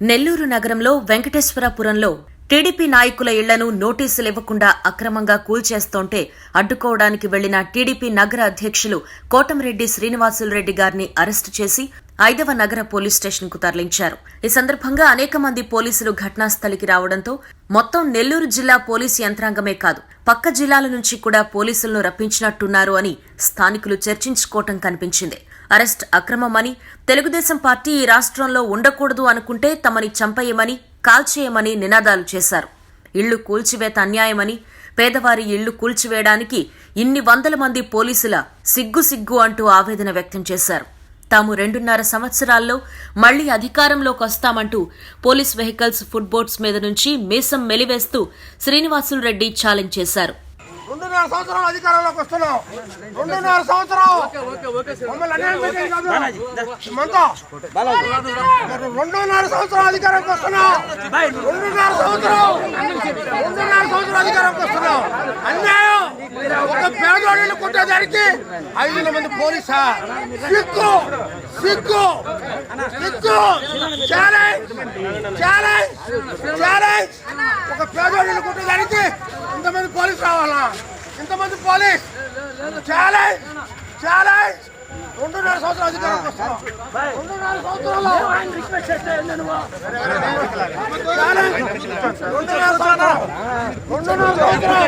నెల్లూరు నగరంలో వెంకటేశ్వరపురంలో టీడీపీ నాయకుల ఇళ్ళను నోటీసులు ఇవ్వకుండా అక్రమంగా కూల్చేస్తోంటే అడ్డుకోవడానికి వెళ్ళిన టీడీపీ నగర అధ్యక్షులు కోటమిరెడ్డి శ్రీనివాసులరెడ్డి గారిని అరెస్టు చేసి ఐదవ నగర పోలీస్ స్టేషన్కు తరలించారు. ఈ సందర్భంగా అనేక మంది పోలీసులు ఘటనాస్థలికి రావడంతో మొత్తం నెల్లూరు జిల్లా పోలీసు యంత్రాంగమే కాదు పక్క జిల్లాల నుంచి కూడా పోలీసులను రప్పించినట్టున్నారు అని స్థానికులు చర్చించుకోవటం కనిపించింది. అరెస్ట్ అక్రమమని తెలుగుదేశం పార్టీ ఈ రాష్ట్రంలో ఉండకూడదు అనుకుంటే తమని చంపేయమని కాల్చేయమని నినాదాలు చేశారు. ఇళ్ళు కూల్చివేత అన్యాయమని పేదవారి ఇళ్ళు కూల్చివేయడానికి ఇన్ని వందల మంది పోలీసుల సిగ్గు సిగ్గు అంటూ ఆవేదన వ్యక్తం చేశారు. తాము రెండున్నర సంవత్సరాల్లో మళ్ళీ అధికారంలోకి వస్తామంటూ పోలీస్ వెహికల్స్ ఫుడ్ బోట్స్ మీద నుంచి మీసం మెలివేస్తూ శ్రీనివాసులు రెడ్డి ఛాలెంజ్ చేశారు. రెండున్నర సంవత్సరం అధికారంలోకి వస్తున్నాం రెండున్నర సంవత్సరం రెండున్నర సంవత్సరం అధికారంకి వస్తున్నాం రెండున్నర సంవత్సరం రెండున్నర సంవత్సరం అధికారంకి వస్తున్నాం అన్యాయం. ఒక పేదోడిని కొట్టేదానికి ఐదు వేల మంది పోలీసా? సిగ్గు సిగ్గు సిగ్గు ఛాలెంజ్. ఛాలెంజ్. ఛాలెంజ్. ఒక పేదోడిని కొట్టేదానికి ఇంతమంది పోలీస్ రావాలా? ఇంతమంది పోలీస్? ఛాలెంజ్ ఛాలెంజ్ రెండున్నర సంవత్సరాలు అధికారం వస్తున్నాం. రెండున్నర సంవత్సరాలు. రెండున్నర సంవత్సరం రెండున్నర సంవత్సరం